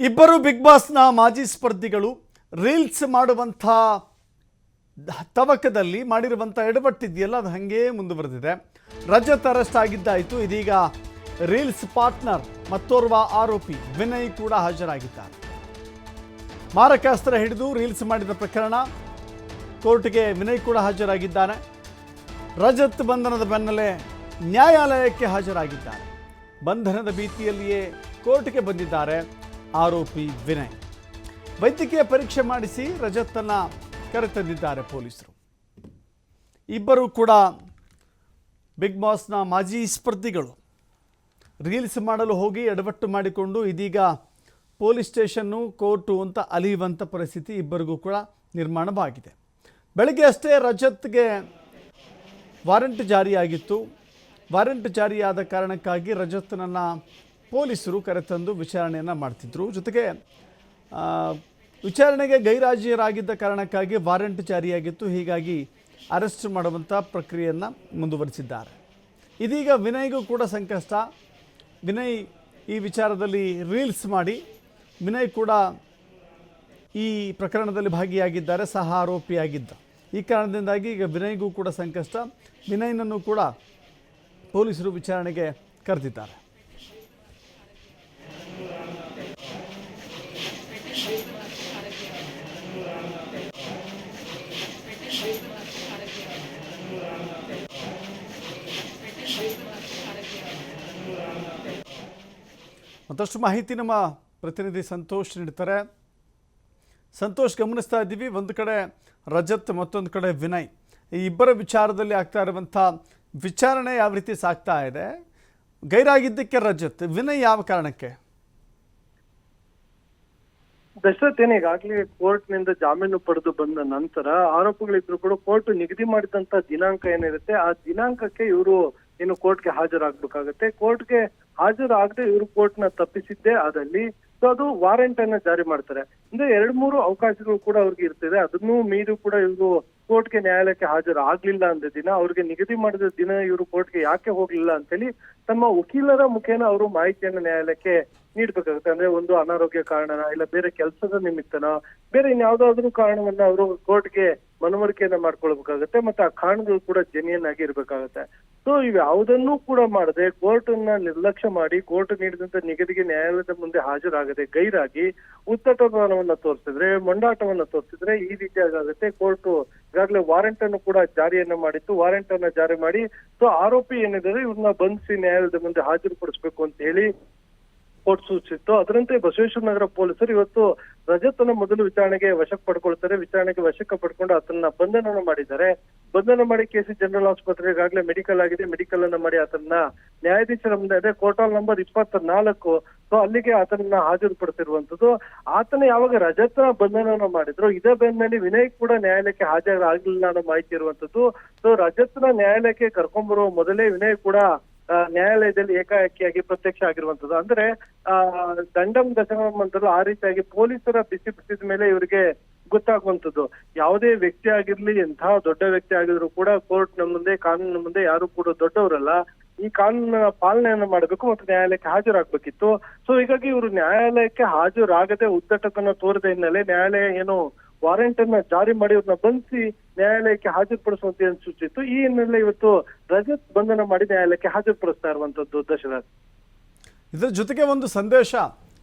ಇಬ್ಬರು ಬಿಗ್ ಬಾಸ್ನ ಮಾಜಿ ಸ್ಪರ್ಧಿಗಳು ರೀಲ್ಸ್ ಮಾಡುವಂಥ ತವಕದಲ್ಲಿ ಮಾಡಿರುವಂಥ ಎಡವಟ್ಟಿದೆಯಲ್ಲ, ಅದು ಹಾಗೇ ಮುಂದುವರೆದಿದೆ. ರಜತ್ ಅರೆಸ್ಟ್ ಆಗಿದ್ದಾಯಿತು. ಇದೀಗ ರೀಲ್ಸ್ ಪಾರ್ಟ್ನರ್ ಮತ್ತೋರ್ವ ಆರೋಪಿ ವಿನಯ್ ಕೂಡ ಹಾಜರಾಗಿದ್ದಾರೆ. ಮಾರಕಾಸ್ತ್ರ ಹಿಡಿದು ರೀಲ್ಸ್ ಮಾಡಿದ ಪ್ರಕರಣ ಕೋರ್ಟ್ಗೆ ವಿನಯ್ ಕೂಡ ಹಾಜರಾಗಿದ್ದಾನೆ. ರಜತ್ ಬಂಧನದ ಬೆನ್ನಲ್ಲೇ ನ್ಯಾಯಾಲಯಕ್ಕೆ ಹಾಜರಾಗಿದ್ದಾರೆ. ಬಂಧನದ ಭೀತಿಯಲ್ಲಿಯೇ ಕೋರ್ಟ್ಗೆ ಬಂದಿದ್ದಾರೆ. ಆರೋಪಿ ವಿನಯ್. ವೈದ್ಯಕೀಯ ಪರೀಕ್ಷೆ ಮಾಡಿಸಿ ರಜತ್ತನ್ನು ಕರೆತಂದಿದ್ದಾರೆ ಪೊಲೀಸರು. ಇಬ್ಬರು ಕೂಡ ಬಿಗ್ ಬಾಸ್ನ ಮಾಜಿ ಸ್ಪರ್ಧಿಗಳು. ರೀಲ್ಸ್ ಮಾಡಲು ಹೋಗಿ ಎಡವಟ್ಟು ಮಾಡಿಕೊಂಡು ಇದೀಗ ಪೊಲೀಸ್ ಸ್ಟೇಷನ್ನು ಕೋರ್ಟು ಅಂತ ಅಲಿಯುವಂಥ ಪರಿಸ್ಥಿತಿ ಇಬ್ಬರಿಗೂ ಕೂಡ ನಿರ್ಮಾಣವಾಗಿದೆ. ಬೆಳಗ್ಗೆ ಅಷ್ಟೇ ರಜತ್ಗೆ ವಾರಂಟ್ ಜಾರಿಯಾಗಿತ್ತು. ವಾರಂಟ್ ಜಾರಿಯಾದ ಕಾರಣಕ್ಕಾಗಿ ರಜತ್ನನ್ನು ಪೊಲೀಸರು ಕರೆತಂದು ವಿಚಾರಣೆಯನ್ನು ಮಾಡ್ತಿದ್ರು. ಜೊತೆಗೆ ವಿಚಾರಣೆಗೆ ಗೈರಾಜಿಯರಾಗಿದ್ದ ಕಾರಣಕ್ಕಾಗಿ ವಾರಂಟ್ ಜಾರಿಯಾಗಿತ್ತು. ಹೀಗಾಗಿ ಅರೆಸ್ಟ್ ಮಾಡುವಂಥ ಪ್ರಕ್ರಿಯೆಯನ್ನು ಮುಂದುವರಿಸಿದ್ದಾರೆ. ಇದೀಗ ವಿನಯ್ಗೂ ಕೂಡ ಸಂಕಷ್ಟ. ವಿನಯ್ ಈ ವಿಚಾರದಲ್ಲಿ ರೀಲ್ಸ್ ಮಾಡಿ, ವಿನಯ್ ಕೂಡ ಈ ಪ್ರಕರಣದಲ್ಲಿ ಭಾಗಿಯಾಗಿದ್ದಾರೆ, ಸಹ ಆರೋಪಿಯಾಗಿದ್ದ. ಈ ಕಾರಣದಿಂದಾಗಿ ಈಗ ವಿನಯ್ಗೂ ಕೂಡ ಸಂಕಷ್ಟ. ವಿನಯ್ನನ್ನು ಕೂಡ ಪೊಲೀಸರು ವಿಚಾರಣೆಗೆ ಕರೆದಿದ್ದಾರೆ. ಮತ್ತಷ್ಟು ಮಾಹಿತಿ ನಮ್ಮ ಪ್ರತಿನಿಧಿ ಸಂತೋಷ್ ನೀಡ್ತಾರೆ. ಸಂತೋಷ್, ಗಮನಿಸ್ತಾ ಇದ್ದೀವಿ. ಒಂದು ಕಡೆ ರಜತ್, ಮತ್ತೊಂದು ಕಡೆ ವಿನಯ್. ಈ ಇಬ್ಬರ ವಿಚಾರದಲ್ಲಿ ಆಗ್ತಾ ಇರುವಂಥ ವಿಚಾರಣೆ ಯಾವ ರೀತಿ ಸಾಗ್ತಾ ಇದೆ? ಗೈರಾಗಿದ್ದಕ್ಕೆ ರಜತ್, ವಿನಯ್ ಯಾವ ಕಾರಣಕ್ಕೆ? ದಶರಥ್ ಏನ್ ಈಗಾಗ್ಲೇ ಕೋರ್ಟ್ನಿಂದ ಜಾಮೀನು ಪಡೆದು ಬಂದ ನಂತರ ಆರೋಪಗಳಿದ್ರು ಕೂಡ ಕೋರ್ಟ್ ನಿಗದಿ ಮಾಡಿದಂತ ದಿನಾಂಕ ಏನಿರುತ್ತೆ, ಆ ದಿನಾಂಕಕ್ಕೆ ಇವರು ಏನು ಕೋರ್ಟ್ಗೆ ಹಾಜರಾಗ್ಬೇಕಾಗತ್ತೆ. ಕೋರ್ಟ್ಗೆ ಹಾಜರಾಗದೆ ಇವರು ಕೋರ್ಟ್ನ ತಪ್ಪಿಸಿದ್ದೇ ಆದಲ್ಲಿ ಸೊ ಅದು ವಾರೆಂಟ್ ಅನ್ನ ಜಾರಿ ಮಾಡ್ತಾರೆ. ಅಂದ್ರೆ ಎರಡ್ ಮೂರು ಅವಕಾಶಗಳು ಕೂಡ ಅವ್ರಿಗೆ ಇರ್ತದೆ. ಅದನ್ನೂ ಮೀರಿ ಕೂಡ ಇವರು ಕೋರ್ಟ್ಗೆ ನ್ಯಾಯಾಲಯಕ್ಕೆ ಹಾಜರಾಗ್ಲಿಲ್ಲ ಅಂದ ದಿನ ಅವ್ರಿಗೆ ನಿಗದಿ ಮಾಡಿದ ದಿನ ಇವರು ಕೋರ್ಟ್ಗೆ ಯಾಕೆ ಹೋಗ್ಲಿಲ್ಲ ಅಂತೇಳಿ ತಮ್ಮ ವಕೀಲರ ಮುಖೇನ ಅವರು ಮಾಹಿತಿಯನ್ನ ನ್ಯಾಯಾಲಯಕ್ಕೆ ನೀಡ್ಬೇಕಾಗುತ್ತೆ. ಅಂದ್ರೆ ಒಂದು ಅನಾರೋಗ್ಯ ಕಾರಣನ, ಇಲ್ಲ ಬೇರೆ ಕೆಲಸದ ನಿಮಿತ್ತನ, ಬೇರೆ ಇನ್ಯಾವ್ದಾದ್ರು ಕಾರಣವನ್ನ ಅವರು ಕೋರ್ಟ್ಗೆ ಮನವರಿಕೆಯನ್ನ ಮಾಡ್ಕೊಳ್ಬೇಕಾಗತ್ತೆ ಮತ್ತೆ ಆ ಕಾರಣಗಳು ಕೂಡ ಜೆನ್ಯನ್ ಆಗಿ ಇರ್ಬೇಕಾಗತ್ತೆ. ಸೊ ಇವ್ ಯಾವುದನ್ನೂ ಕೂಡ ಮಾಡದೆ ಕೋರ್ಟ್ ನಿರ್ಲಕ್ಷ್ಯ ಮಾಡಿ, ಕೋರ್ಟ್ ನೀಡಿದಂತ ನಿಗದಿಗೆ ನ್ಯಾಯಾಲಯದ ಮುಂದೆ ಹಾಜರಾಗದೆ ಗೈರಾಗಿ ಉತ್ತಟತನವನ್ನ ತೋರಿಸಿದ್ರೆ, ಮಂಡಾಟವನ್ನ ತೋರಿಸಿದ್ರೆ ಈ ರೀತಿಯಾಗುತ್ತೆ ಕೋರ್ಟ್ ಈಗಾಗಲೇ ವಾರೆಂಟ್ ಅನ್ನು ಕೂಡ ಜಾರಿಯನ್ನ ಮಾಡಿತ್ತು. ವಾರೆಂಟ್ ಅನ್ನ ಜಾರಿ ಮಾಡಿ, ಸೊ, ಆರೋಪಿ ಏನಿದ್ದಾರೆ, ಇವ್ರನ್ನ ಬಂಧಿಸಿ ನ್ಯಾಯಾಲಯದ ಮುಂದೆ ಹಾಜರುಪಡಿಸಬೇಕು ಅಂತ ಹೇಳಿ ಕೋರ್ಟ್ ಸೂಚಿಸಿತ್ತು ಅದರಂತೆ ಬಸವೇಶ್ವರ ನಗರ ಪೊಲೀಸರು ಇವತ್ತು ರಜತನ ಮೊದಲು ವಿಚಾರಣೆಗೆ ವಶಕ್ಕೆ ಪಡ್ಕೊಳ್ತಾರೆ. ವಿಚಾರಣೆಗೆ ವಶಕ್ಕೆ ಪಡ್ಕೊಂಡು ಆತನ ಬಂಧನ ಮಾಡಿದ್ದಾರೆ. ಬಂಧನ ಮಾಡಿ ಕೆಸಿ ಜನರಲ್ ಆಸ್ಪತ್ರೆ ಈಗಾಗಲೇ ಮೆಡಿಕಲ್ ಆಗಿದೆ. ಮೆಡಿಕಲ್ ಅನ್ನು ಮಾಡಿ ಆತನ ನ್ಯಾಯಾಧೀಶರ ಮುಂದೆ, ಅದೇ ಕೋರ್ಟಲ್ ನಂಬರ್ ಇಪ್ಪತ್ತ ನಾಲ್ಕು ಸೊ, ಅಲ್ಲಿಗೆ ಆತನನ್ನ ಹಾಜರುಪಡಿಸಿರುವಂತದ್ದು ಆತನ ಯಾವಾಗ ರಜತನ ಬಂಧನವನ್ನು ಮಾಡಿದ್ರು, ಇದೇ ಬೆನ್ನಲ್ಲಿ ವಿನಯ್ ಕೂಡ ನ್ಯಾಯಾಲಯಕ್ಕೆ ಹಾಜರಾಗಲಿಲ್ಲ ಅನ್ನೋ ಮಾಹಿತಿ ಇರುವಂತದ್ದು ಸೊ, ರಜತ್ನ ನ್ಯಾಯಾಲಯಕ್ಕೆ ಕರ್ಕೊಂಡ್ಬರುವ ಮೊದಲೇ ವಿನಯ್ ಕೂಡ ನ್ಯಾಯಾಲಯದಲ್ಲಿ ಏಕಾಏಕಿಯಾಗಿ ಪ್ರತ್ಯಕ್ಷ ಆಗಿರುವಂತದ್ದು. ಅಂದ್ರೆ, ಆ, ದಂಡಂ ದಶಮಂ ಅಂತಲೂ ಆ ರೀತಿಯಾಗಿ ಪೊಲೀಸರ ಬಿಸಿ ಬಿಸಿದ ಮೇಲೆ ಇವರಿಗೆ ಗೊತ್ತಾಗುವಂತದ್ದು. ಯಾವುದೇ ವ್ಯಕ್ತಿ ಆಗಿರ್ಲಿ ಎಂತಹ ದೊಡ್ಡ ವ್ಯಕ್ತಿ ಆಗಿದ್ರು ಕೂಡ ಕೋರ್ಟ್ನ ಮುಂದೆ, ಕಾನೂನಿನ ಮುಂದೆ ಯಾರು ಕೂಡ ದೊಡ್ಡವರಲ್ಲ. ಈ ಕಾನೂನಿನ ಪಾಲನೆಯನ್ನು ಮಾಡಬೇಕು ಮತ್ತು ನ್ಯಾಯಾಲಯಕ್ಕೆ ಹಾಜರಾಗಬೇಕಿತ್ತು. ಸೊ ಹೀಗಾಗಿ ಇವರು ನ್ಯಾಯಾಲಯಕ್ಕೆ ಹಾಜರಾಗದೆ ಉದ್ದಟತನ ತೋರಿದ ಹಿನ್ನೆಲೆ ನ್ಯಾಯಾಲಯ ಏನು ವಾರೆಂಟ್ ಅನ್ನ ಜಾರಿ ಮಾಡಿ ಅವ್ರನ್ನ ಬಂಧಿಸಿ ನ್ಯಾಯಾಲಯಕ್ಕೆ ಹಾಜರುಪಡಿಸುವಂತೆ ಸೂಚಿಸಿತ್ತು. ಈ ಹಿನ್ನೆಲೆ ಇವತ್ತು ರಜತ್ ಬಂಧನ ಮಾಡಿ ನ್ಯಾಯಾಲಯಕ್ಕೆ ಹಾಜರುಪಡಿಸ್ತಾ ಇರುವಂತದ್ದು ದಶರಥ್. ಇದರ ಜೊತೆಗೆ ಒಂದು ಸಂದೇಶ.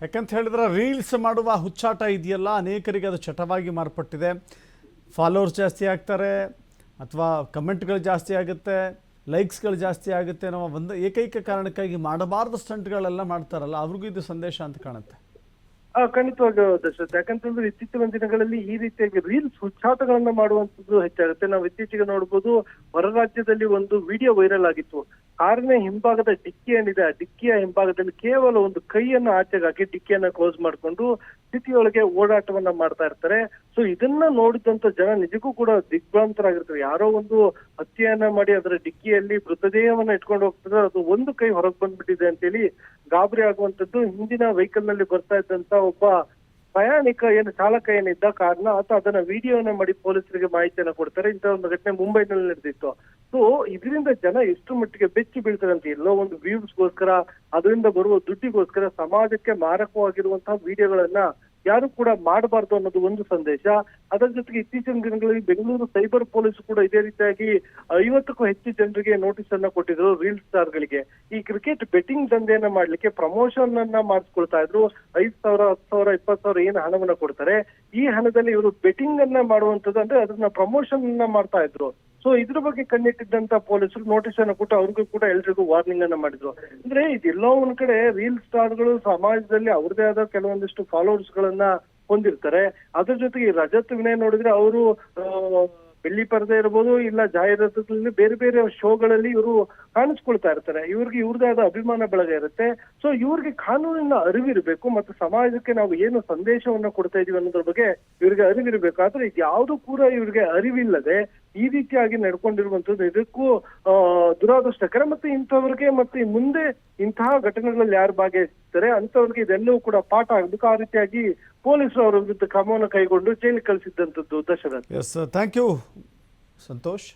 ಯಾಕಂತ ಹೇಳಿದ್ರೆ ರೀಲ್ಸ್ ಮಾಡುವ ಹುಚ್ಚಾಟ ಇದೆಯಲ್ಲ, ಅನೇಕರಿಗೆ ಅದು ಚಟವಾಗಿ ಮಾರ್ಪಟ್ಟಿದೆ. ಫಾಲೋವರ್ಸ್ ಜಾಸ್ತಿ ಆಗ್ತಾರೆ, ಅಥವಾ ಕಮೆಂಟ್ಗಳು ಜಾಸ್ತಿ ಆಗುತ್ತೆ, ಲೈಕ್ಸ್ಗಳು ಜಾಸ್ತಿ ಆಗುತ್ತೆ ಅನ್ನೋ ಒಂದು ಏಕೈಕ ಕಾರಣಕ್ಕಾಗಿ ಮಾಡಬಾರ್ದು ಸ್ಟಂಟ್ಗಳೆಲ್ಲ ಮಾಡ್ತಾರಲ್ಲ, ಅವ್ರಿಗೂ ಇದು ಸಂದೇಶ ಅಂತ ಕಾಣುತ್ತೆ. ಆ ಖಂಡಿತವಾಗಿ ದಶರಥ್ ಯಾಕಂತಂದ್ರೆ ಇತ್ತೀಚಿನ ದಿನಗಳಲ್ಲಿ ಈ ರೀತಿಯಾಗಿ ರೀಲ್ಸ್ ಹುಚ್ಚಾಟಗಳನ್ನ ಮಾಡುವಂತದ್ದು ಹೆಚ್ಚಾಗುತ್ತೆ. ನಾವು ಇತ್ತೀಚೆಗೆ ನೋಡಬಹುದು ಹೊರ ರಾಜ್ಯದಲ್ಲಿ ಒಂದು ವಿಡಿಯೋ ವೈರಲ್ ಆಗಿತ್ತು. ಕಾರಿನ ಹಿಂಭಾಗದ ಡಿಕ್ಕಿ ಏನಿದೆ, ಆ ಡಿಕ್ಕಿಯ ಹಿಂಭಾಗದಲ್ಲಿ ಕೇವಲ ಒಂದು ಕೈಯನ್ನ ಹಾಕಿ ಡಿಕ್ಕಿಯನ್ನ ಕ್ಲೋಸ್ ಮಾಡಿಕೊಂಡು ಸ್ಥಿತಿಯೊಳಗೆ ಓಡಾಟವನ್ನ ಮಾಡ್ತಾ ಇರ್ತಾರೆ. ಸೊ ಇದನ್ನ ನೋಡಿದಂತ ಜನ ನಿಜಕ್ಕೂ ಕೂಡ ದಿಗ್ಭ್ರಾಂತರಾಗಿರ್ತಾರೆ. ಯಾರೋ ಒಂದು ಹತ್ಯೆಯನ್ನ ಮಾಡಿ ಅದರ ಡಿಕ್ಕಿಯಲ್ಲಿ ಮೃತದೇಹವನ್ನ ಇಟ್ಕೊಂಡು ಹೋಗ್ತಾರೆ ಅದು ಒಂದು ಕೈ ಹೊರಗೆ ಬಂದ್ಬಿಟ್ಟಿದೆ ಅಂತೇಳಿ ಗಾಬರಿ ಆಗುವಂತದ್ದು ಹಿಂದಿನ ವೆಹಿಕಲ್ನಲ್ಲಿ ಬರ್ತಾ ಇದ್ದಂತ ಒಬ್ಬ ಪ್ರಯಾಣಿಕ ಏನು ಚಾಲಕ ಏನಿದ್ದ ಕಾರಣ ಅಥವಾ ಅದನ್ನ ವಿಡಿಯೋನ ಮಾಡಿ ಪೊಲೀಸರಿಗೆ ಮಾಹಿತಿಯನ್ನ ಕೊಡ್ತಾರೆ. ಇಂಥ ಒಂದು ಘಟನೆ ಮುಂಬೈನಲ್ಲಿ ನಡೆದಿತ್ತು. ಸೊ ಇದರಿಂದ ಜನ ಎಷ್ಟು ಮಟ್ಟಿಗೆ ಬೆಚ್ಚಿ ಬೀಳ್ತಾರೆ ಎಲ್ಲೋ ಒಂದು ವ್ಯೂಸ್ಗೋಸ್ಕರ ಅದರಿಂದ ಬರುವ ದುಡ್ಡಿಗೋಸ್ಕರ, ಸಮಾಜಕ್ಕೆ ಮಾರಕವಾಗಿರುವಂತಹ ವಿಡಿಯೋಗಳನ್ನ ಯಾರು ಕೂಡ ಮಾಡಬಾರ್ದು ಅನ್ನೋದು ಒಂದು ಸಂದೇಶ. ಅದರ ಜೊತೆಗೆ ಇತ್ತೀಚಿನ ದಿನಗಳಲ್ಲಿ ಬೆಂಗಳೂರು ಸೈಬರ್ ಪೊಲೀಸ್ ಕೂಡ ಇದೇ ರೀತಿಯಾಗಿ ಐವತ್ತಕ್ಕೂ ಹೆಚ್ಚು ಜನರಿಗೆ ನೋಟಿಸ್ ಅನ್ನ ಕೊಟ್ಟಿದ್ರು ರೀಲ್ ಸ್ಟಾರ್ ಗಳಿಗೆ. ಈ ಕ್ರಿಕೆಟ್ ಬೆಟ್ಟಿಂಗ್ ದಂಧೆಯನ್ನ ಮಾಡ್ಲಿಕ್ಕೆ ಪ್ರಮೋಷನ್ ಅನ್ನ ಮಾಡಿಸ್ಕೊಳ್ತಾ ಇದ್ರು. ಐದ್ ಸಾವಿರ, ಹತ್ತು ಸಾವಿರ, ಇಪ್ಪತ್ತು ಸಾವಿರ ಏನು ಹಣವನ್ನ ಕೊಡ್ತಾರೆ. ಈ ಹಣದಲ್ಲಿ ಇವರು ಬೆಟ್ಟಿಂಗ್ ಅನ್ನ ಮಾಡುವಂತದ್ದು ಅಂದ್ರೆ ಅದನ್ನ ಪ್ರಮೋಷನ್ ಅನ್ನ ಮಾಡ್ತಾ ಇದ್ರು. ಸೊ ಇದ್ರ ಬಗ್ಗೆ ಕಣ್ಣಿಟ್ಟಿದ್ದಂತ ಪೊಲೀಸರು ನೋಟಿಸ್ ಅನ್ನು ಕೊಟ್ಟು ಅವ್ರಿಗೂ ಕೂಡ ಎಲ್ರಿಗೂ ವಾರ್ನಿಂಗ್ ಅನ್ನ ಮಾಡಿದ್ರು. ಅಂದ್ರೆ ಇದೆಲ್ಲೋ ಒಂದ್ ಕಡೆ ರೀಲ್ ಸ್ಟಾರ್ಗಳು ಸಮಾಜದಲ್ಲಿ ಅವ್ರದೇ ಆದ ಕೆಲವೊಂದಿಷ್ಟು ಫಾಲೋವರ್ಸ್ ಗಳನ್ನ ಹೊಂದಿರ್ತಾರೆ. ಅದ್ರ ಜೊತೆಗೆ ರಜತ್ ವಿನಯ್ ನೋಡಿದ್ರೆ ಅವರು ಬೆಳ್ಳಿ ಪರದೆ ಇರ್ಬೋದು ಇಲ್ಲ ಜಾಹೀರಾತುಗಳಲ್ಲಿ ಬೇರೆ ಬೇರೆ ಶೋಗಳಲ್ಲಿ ಇವರು ಕಾಣಿಸ್ಕೊಳ್ತಾ ಇರ್ತಾರೆ. ಇವ್ರಿಗೆ ಇವ್ರದೇ ಆದ ಅಭಿಮಾನ ಬಳಗ ಇರುತ್ತೆ. ಸೊ ಇವ್ರಿಗೆ ಕಾನೂನಿನ ಅರಿವಿರಬೇಕು ಮತ್ತು ಸಮಾಜಕ್ಕೆ ನಾವು ಏನು ಸಂದೇಶವನ್ನ ಕೊಡ್ತಾ ಇದೀವಿ ಅನ್ನೋದ್ರ ಬಗ್ಗೆ ಇವ್ರಿಗೆ ಅರಿವಿರಬೇಕು. ಆದ್ರೆ ಯಾವುದು ಕೂಡ ಇವ್ರಿಗೆ ಅರಿವಿಲ್ಲದೆ ಈ ರೀತಿಯಾಗಿ ನಡ್ಕೊಂಡಿರುವಂತದ್ದು ಇದಕ್ಕೂ ದುರಾದೃಷ್ಟಕರ ಮತ್ತೆ ಇಂಥವ್ರಿಗೆ ಮತ್ತೆ ಮುಂದೆ ಇಂತಹ ಘಟನೆಗಳಲ್ಲಿ ಯಾರು ಭಾಗವಹಿಸ್ತಾರೆ ಅಂತವ್ರಿಗೆ ಇದೆಲ್ಲವೂ ಕೂಡ ಪಾಠ ಆಗ್ಬೇಕು. ಆ ರೀತಿಯಾಗಿ ಪೊಲೀಸರು ಅವರ ವಿರುದ್ಧ ಕ್ರಮವನ್ನು ಕೈಗೊಂಡು ಜೈಲಿಗೆ ಕಳಿಸಿದ್ದಂಥದ್ದು Dasharath. Yes thank you Santosh.